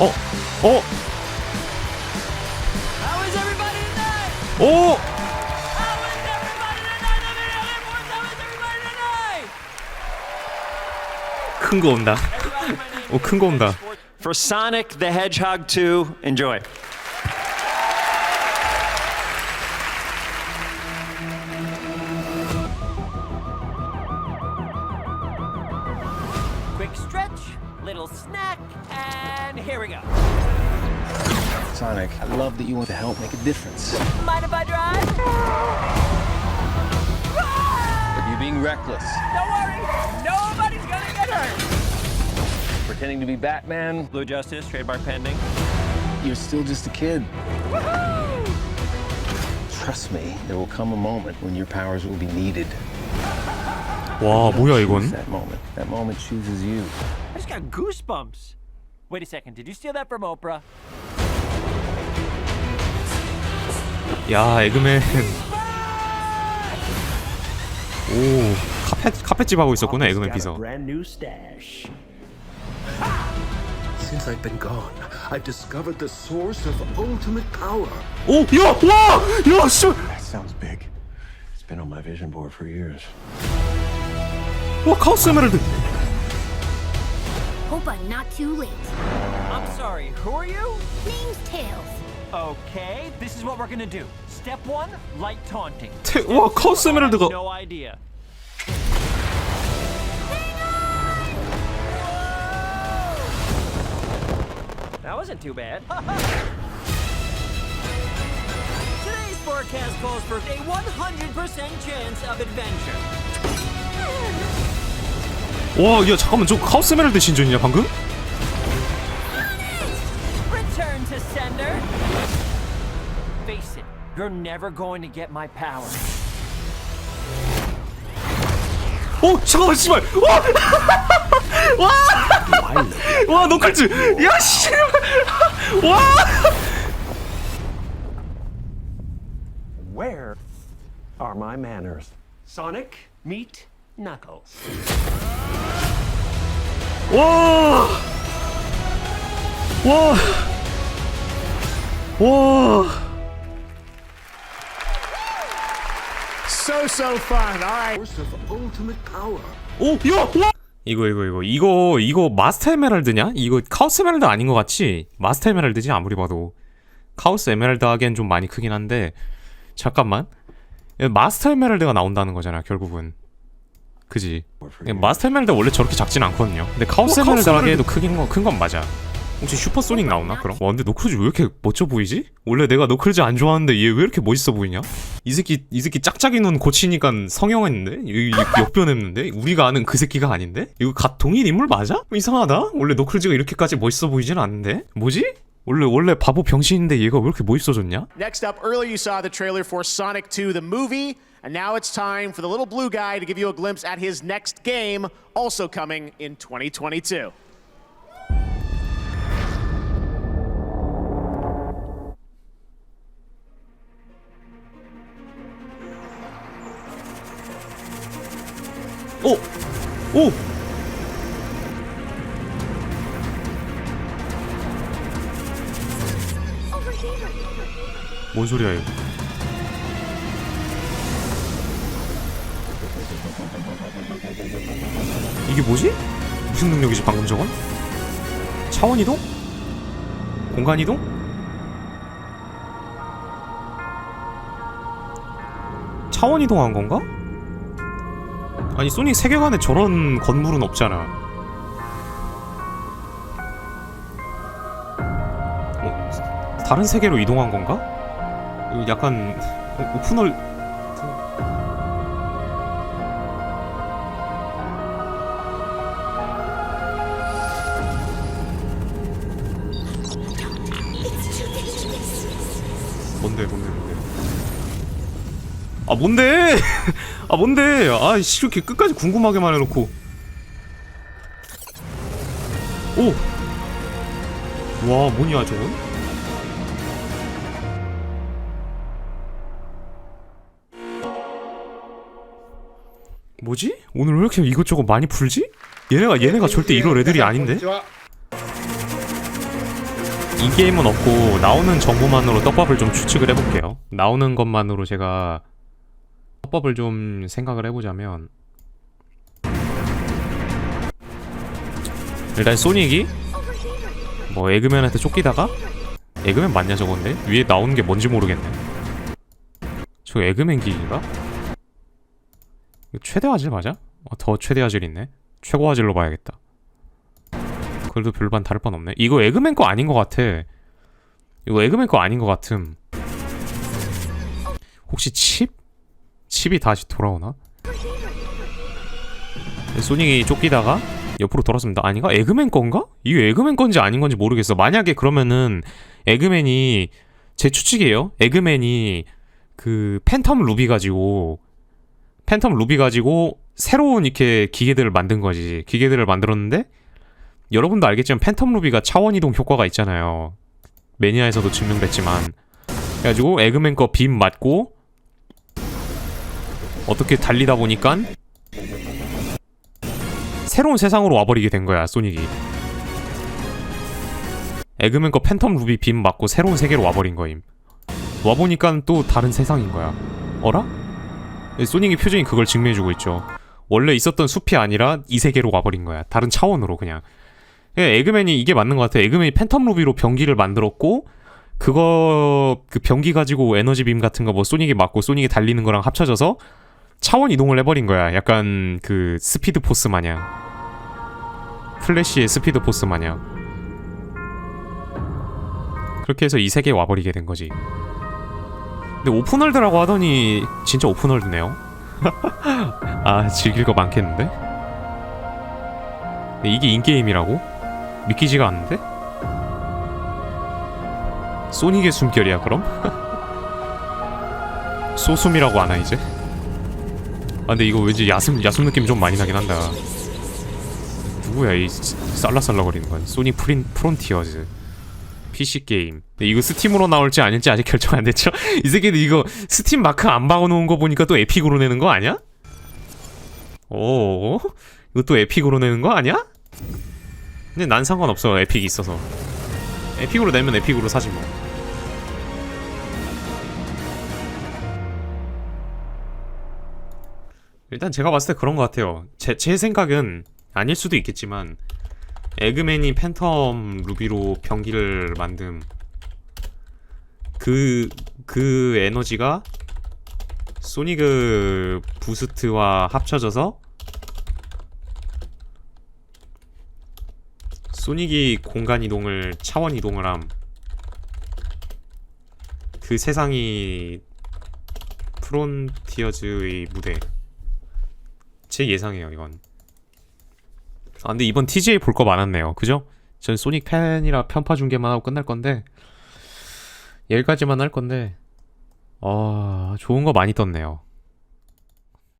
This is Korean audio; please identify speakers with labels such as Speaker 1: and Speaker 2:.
Speaker 1: 어? 어?
Speaker 2: How is everybody tonight?
Speaker 1: 오! 큰 거 온다. 오, 큰 거 온다.
Speaker 2: For Sonic the Hedgehog 2, enjoy. Little snack, and here we go.
Speaker 3: Sonic, I love that you want to help make a difference.
Speaker 2: Mind if I drive?
Speaker 3: But you're being reckless.
Speaker 2: Don't worry, nobody's gonna get hurt.
Speaker 3: Pretending to be Batman,
Speaker 2: Blue Justice, trademark pending.
Speaker 3: you're still just a kid. Trust me, there will come a moment when your powers will be needed.
Speaker 1: 와, 뭐야
Speaker 3: Choose
Speaker 1: 이건?
Speaker 3: that moment. That moment chooses you.
Speaker 2: I just got goosebumps. Wait a second, did you steal that from Oprah?
Speaker 1: 야, 에그맨. 오, 카펫 카펫집 하고 있었구나, 에그맨 비서.
Speaker 4: brand new stash.
Speaker 5: Since I've been gone, I've discovered the source of ultimate power.
Speaker 1: 오, 야, 와! 야, 씨.
Speaker 5: That sounds big. It's been on my vision board for years.
Speaker 1: 와, 카오스 에메랄드.
Speaker 6: Hope I'm not too late.
Speaker 2: I'm sorry, who are you?
Speaker 6: Name's Tails.
Speaker 2: Okay, this is what we're gonna do. Step one, light taunting.
Speaker 1: 태, 와, 카오스 에메랄드가
Speaker 2: No idea. That wasn't too bad. Today's forecast calls for a 100% chance of adventure.
Speaker 1: 와, 야, 잠깐만. 저 카오스 에메랄드 신전이냐, 방금?
Speaker 2: Return to sender. Face it, you're never going to get my power.
Speaker 1: 오, 잠깐만, 씨발. 와! 와! 와, 노클즈. 야, 씨. 와!
Speaker 4: Where are my manners? Sonic, meet Knuckles.
Speaker 1: 와! 와! 와!
Speaker 7: So, so fun. All right.
Speaker 5: Source of ultimate power.
Speaker 1: 오, 야, 와! 이거 이거 이거 이거 이거 마스터 에메랄드냐? 이거 카오스 에메랄드 아닌 것 같지? 마스터 에메랄드지 아무리 봐도 카오스 에메랄드 하기엔 좀 많이 크긴 한데 잠깐만 마스터 에메랄드가 나온다는 거잖아 결국은 그지? 마스터 에메랄드 원래 저렇게 작진 않거든요 근데 카오스 에메랄드 하기에도 크긴 건큰건 맞아 혹시 슈퍼소닉 나오나 그럼? 와 근데 노클즈 왜 이렇게 멋져 보이지? 원래 내가 노클즈 안 좋아하는데 얘 왜 이렇게 멋있어 보이냐? 이 새끼 이 새끼 짝짝이 눈 고치니까 성형했는데? 역변했는데? 우리가 아는 그 새끼가 아닌데? 이거 갓 동일 인물 맞아? 이상하다. 원래 노클즈가 이렇게까지 멋있어 보이진 않는데? 뭐지? 원래 원래 바보 병신인데 얘가 왜 이렇게 멋있어졌냐?
Speaker 7: Next up, earlier you saw the trailer for Sonic 2, the movie, and now it's time for the little blue guy to give you a glimpse at his next game, also coming in 2022.
Speaker 1: 오! 오!
Speaker 6: Over here.
Speaker 1: 뭔 소리야 이거? 이게 뭐지? 무슨 능력이지 방금 저건? 차원 이동? 공간 이동? 차원 이동한 건가? 아니 소닉 세계관에 저런 건물은 없잖아. 어, 다른 세계로 이동한 건가? 이거 약간 오- 오픈월 아 뭔데 아 뭔데 아씨 이렇게 끝까지 궁금하게만 해놓고 오 와 뭐냐 저건 뭐지? 오늘 왜 이렇게 이것저것 많이 풀지? 얘네가 얘네가 절대 이럴 애들이 아닌데? 인게임은 없고 나오는 정보만으로 떡밥을 좀 추측을 해볼게요. 나오는 것만으로 제가 떡밥을 좀 생각을 해보자면 일단 소닉이 뭐 에그맨한테 쫓기다가 에그맨 맞냐 저건데 위에 나오는 게 뭔지 모르겠네. 저 에그맨 기기인가? 최대 화질 맞아? 어, 더 최대 화질 있네. 최고 화질로 봐야겠다. 그래도 별반 다를 바 없네. 이거 에그맨 거 아닌 것 같아. 이거 에그맨 거 아닌 것 같음. 혹시 칩? 칩이 다시 돌아오나? 소닉이 쫓기다가 옆으로 돌았습니다. 아닌가? 에그맨 건가? 이게 에그맨 건지 아닌 건지 모르겠어. 만약에 그러면은 에그맨이 제 추측이에요. 에그맨이 그 팬텀 루비 가지고 팬텀 루비 가지고 새로운 이렇게 기계들을 만든 거지. 기계들을 만들었는데 여러분도 알겠지만 팬텀 루비가 차원 이동 효과가 있잖아요. 매니아에서도 증명됐지만 그래가지고 에그맨 거 빔 맞고 어떻게 달리다 보니까 새로운 세상으로 와버리게 된 거야 소닉이. 에그맨 거 팬텀 루비 빔 맞고 새로운 세계로 와버린 거임. 와보니까 또 다른 세상인 거야. 어라? 소닉의 표정이 그걸 증명해주고 있죠. 원래 있었던 숲이 아니라 이 세계로 와버린 거야. 다른 차원으로 그냥. 예, 에그맨이 이게 맞는 것 같아. 에그맨이 팬텀 루비로 병기를 만들었고 그거 그 병기 가지고 에너지 빔 같은 거 뭐 소닉이 맞고 소닉이 달리는 거랑 합쳐져서 차원 이동을 해버린 거야. 약간 그 스피드 포스 마냥. 플래시의 스피드 포스 마냥. 그렇게 해서 이 세계에 와버리게 된 거지. 근데 오픈월드라고 하더니 진짜 오픈월드네요. 아 즐길 거 많겠는데? 이게 인게임이라고? 믿기지가 않는데? 소닉의 숨결이야 그럼? 소숨이라고 하나 이제? 아 근데 이거 왠지 야숨 야숨 느낌 좀 많이 나긴 한다. 누구야 이 쌀라쌀라 거리는 건? 소닉 프린 프론티어즈. PC 게임. 근데 이거 스팀으로 나올지 아닐지 아직 결정 안 됐죠? 이 새끼들 이거 스팀 마크 안 박아놓은 거 보니까 또 에픽으로 내는 거 아니야? 오, 이거 또 에픽으로 내는 거 아니야? 근데 난 상관없어 에픽이 있어서. 에픽으로 내면 에픽으로 사지 뭐. 일단 제가 봤을 때 그런 것 같아요. 제, 제 생각은 아닐 수도 있겠지만 에그맨이 팬텀 루비로 병기를 만듦 그, 그 에너지가 소니그 부스트와 합쳐져서 소닉이 공간 이동을 차원 이동을 함. 그 세상이 프론티어즈의 무대. 제 예상이에요, 이건. 아, 근데 이번 TGA 볼거 많았네요. 그죠? 전 소닉 팬이라 편파 중계만 하고 끝날 건데 여기까지만 할 건데 아 좋은 거 많이 떴네요.